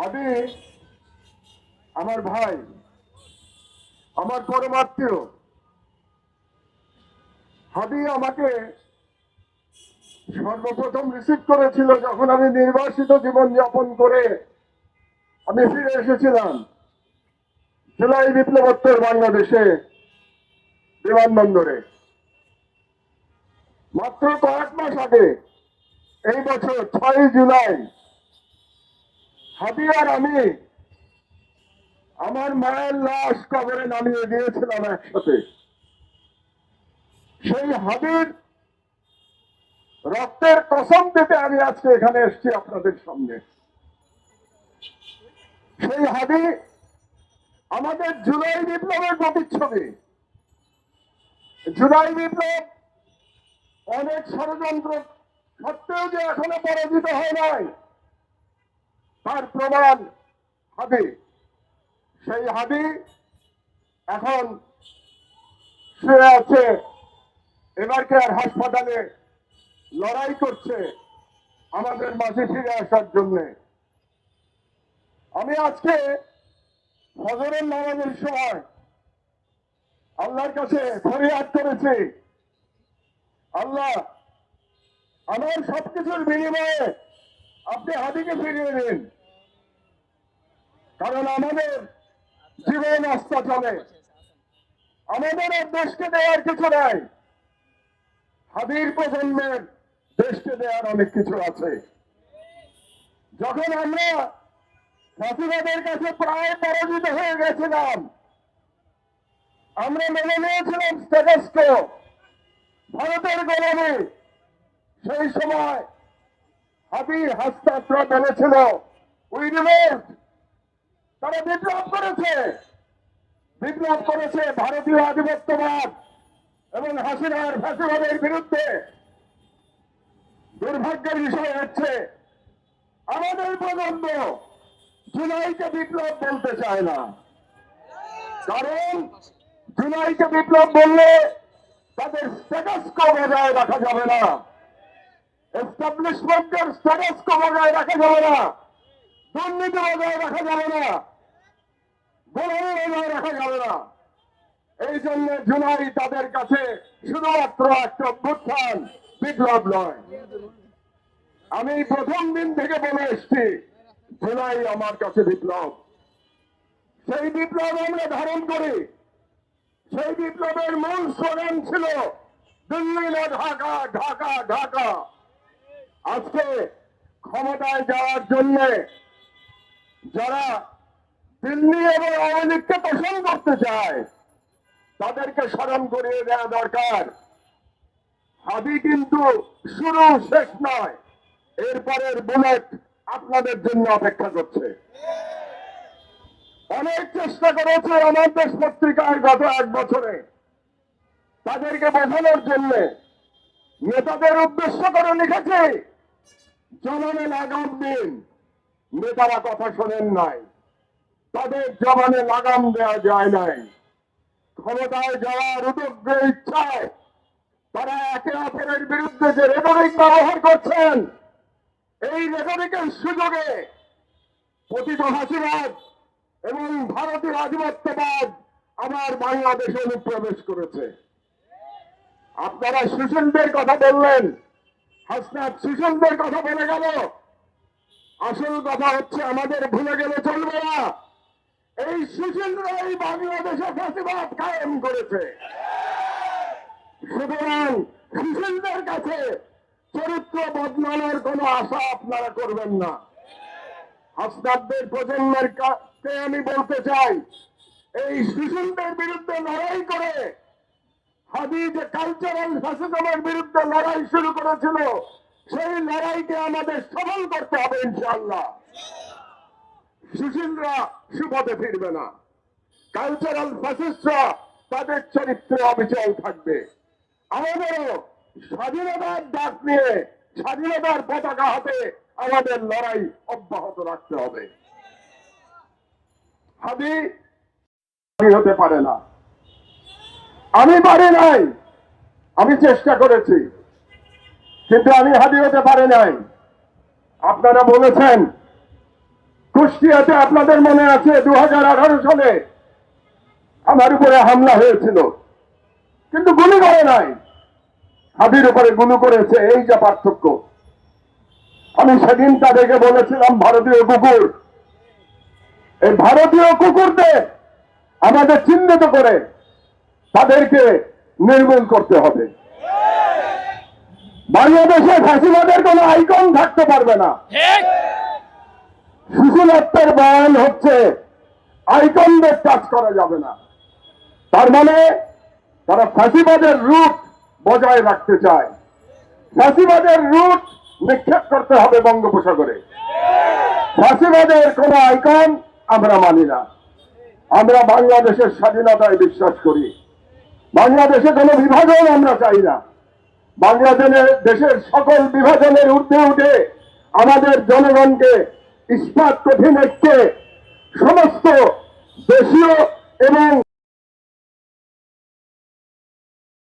হাদি আমার ভাই, আমার পরমাত্মীয় হাদি আমাকে সর্বপ্রথম রিসিভ করেছিল যখন আমি নির্বাসিত জীবন যাপন করে আমি ফিরে এসেছিলাম জুলাই বিপ্লবোত্তর বাংলাদেশে বিমানবন্দরে। মাত্র কয়েক মাস আগে এই বছর ছয় জুলাই হাদি আর আমি। আমার মায়ের লাশ কবরে নামিয়ে দিয়েছিলাম একসাথে। সেই হাদির রক্তের কসম দিতে আমি আজকে এখানে এসেছি আপনাদের সামনে। সেই হাদি আমাদের জুলাই বিপ্লবের প্রতিচ্ছবি। জুলাই বিপ্লব অনেক ষড়যন্ত্র সত্ত্বেও যে এখনও পরাজিত হয় নাই। তার প্রমাণ হাদি। সেই হাদি এখন শুয়ে আছে। এবারকে আর হাসপাতালে লড়াই করছে আমাদের মাঝে ফিরে আসার জন্য। আমি আজকে হজরের নামাজের সময় আল্লাহর কাছে ফরিয়াদ করেছি। আল্লাহ আমার সবকিছুর বিনিময়ে আপনি হাদিকে ফিরিয়ে দিন। কারণ আমাদের জীবন আস্থা চলে। আমাদের দেশকে দেওয়ার কিছু নাই। হাদির প্রজন্মের দেশকে দেওয়ার অনেক কিছু আছে। যখন আমরা ফাঁসিবাদের কাছে প্রায় পরাজিত হয়ে গেছিলাম, আমরা মেনে নিয়েছিলাম ভারতের গোলামী সেই সময় হাবি হাস্তাত্রা বলেছিল উই রিভোল্ট তারা বিপ্লব করেছে। বিপ্লব করেছে ভারতীয় আধিপত্যবাদ এবং হাসিনার ফাঁসিবাদের বিরুদ্ধে। দুর্ভাগ্যের বিষয় হচ্ছে, আমাদের প্রজন্ম জুলাইকে বিপ্লব বলতে চায় না। কারণ জুলাইকে বিপ্লব বললে তাদের স্ট্যাটাস কো বজায় রাখা যাবে না। এস্টাবলিশমেন্টের স্ট্যাটাস বজায় রাখা যাবে না। দুর্নীতি বজায় রাখা যাবে না। গোলামি বজায় রাখা যাবে না। এই জন্য জুলাই তাদের কাছে শুধুমাত্র একটা অভ্যুত্থান, বিপ্লব নয়। আমি প্রথম দিন থেকে বলে এসছি, জুলাই আমার কাছে বিপ্লব। সেই বিপ্লব আমরা ধারণ করি। সেই বিপ্লবের মূল স্লোগান ছিল, দিল্লি না ঢাকা ঢাকা ঢাকা। আজকে ক্ষমতায় যাওয়ার জন্য যারা দিল্লি এবং আওয়ামী লীগকে পোষণ করতে চায়, তাদেরকে স্মরণ করিয়ে দেওয়া দরকার। হাবি কিন্তু শুরু শেষ নয়, এরপরের বুলেট আপনাদের জন্য অপেক্ষা করছে। অনেক চেষ্টা করেছে আমার দেশ পত্রিকায় গত এক বছরে। তাদেরকে বোঝানোর জন্য নেতাদের উদ্দেশ্য করে লিখেছে জমানে লাগাম দিন। নেতারা কথা শোনেন নাই। তাদের জমানে লাগাম দেওয়া যায় নাই। ক্ষমতায় যাওয়ার উদ্যোগ ইচ্ছায় তারা একে অপরের বিরুদ্ধে যে রেটরিক ব্যবহার করছেন, এই রেটরিকের সুযোগে পতিত হাসিবাদ এবং ভারতীয় আধিপত্যবাদ আমার বাংলাদেশে অনুপ্রবেশ করেছে। আপনারা সুশীলদের কথা বললেন। হাসনাত সুশীলদের কথা বলে গেল। আসল কথা হচ্ছে আমাদের ভুলে গেলে চলবে না। এই সুশীলরা এই বাংলাদেশে ফাঁসিবাদ কায়েম করেছে। সুতরাং সুশীলদের কাছে চরিত্র বদলানোর কোনো আশা আপনারা করবেন না। হাসনাদের প্রজন্মের কাছে আমি বলতে চাই, এই সুশীলদের বিরুদ্ধে লড়াই করে হাবি যে কালচারাল ফ্যাসিজমের বিরুদ্ধে লড়াই শুরু করেছিল। সেই লড়াইকে আমাদের সফল করতে হবে ইনশাআল্লাহ। সুশীলরা সুপথে ফিরবে না। কালচারাল ফ্যাসিস্টরা তাদের চরিত্রে অবিচল থাকবে। আমাদেরও স্বাধীনতার ডাক নিয়ে স্বাধীনতার পতাকা হাতে আমাদের লড়াই অব্যাহত রাখতে হবে। হাবি হতে পারে না। আমি পারি নাই। আমি চেষ্টা করেছি, কিন্তু আমি হাদি হতে পারি নাই। আপনারা বলেছেন, কুষ্টিয়াতে আপনাদের মনে আছে দু হাজার আঠারো সালে আমার উপরে হামলা হয়েছিল, কিন্তু গুলি করে নাই। হাবির উপরে গুলি করেছে, এই যে পার্থক্য। আমি সেদিন তাদেরকে বলেছিলাম, ভারতীয় কুকুর। এই ভারতীয় কুকুরদের আমাদের চিহ্নিত করে তাদেরকে নির্মূল করতে হবে। বাংলাদেশে ফাঁসিবাদের কোন আইকন থাকতে পারবে না। শিশুলত্বের বয়ান হচ্ছে আইকনদের টাচ করা যাবে না। তার মানে তারা ফাঁসিবাদের রুট বজায় রাখতে চায়। ফাঁসিবাদের রুট নিক্ষেপ করতে হবে বঙ্গোপসাগরে। ফাঁসিবাদের কোন আইকন আমরা মানি না। আমরা বাংলাদেশের স্বাধীনতায় বিশ্বাস করি। বাংলাদেশে কোনো বিভাজন আমরা চাই না। বাংলাদেশের দেশের সকল বিভাজনের উঠতে উঠে আমাদের জনগণকে ইস্পাত কঠিন সমস্ত দেশীয় এবং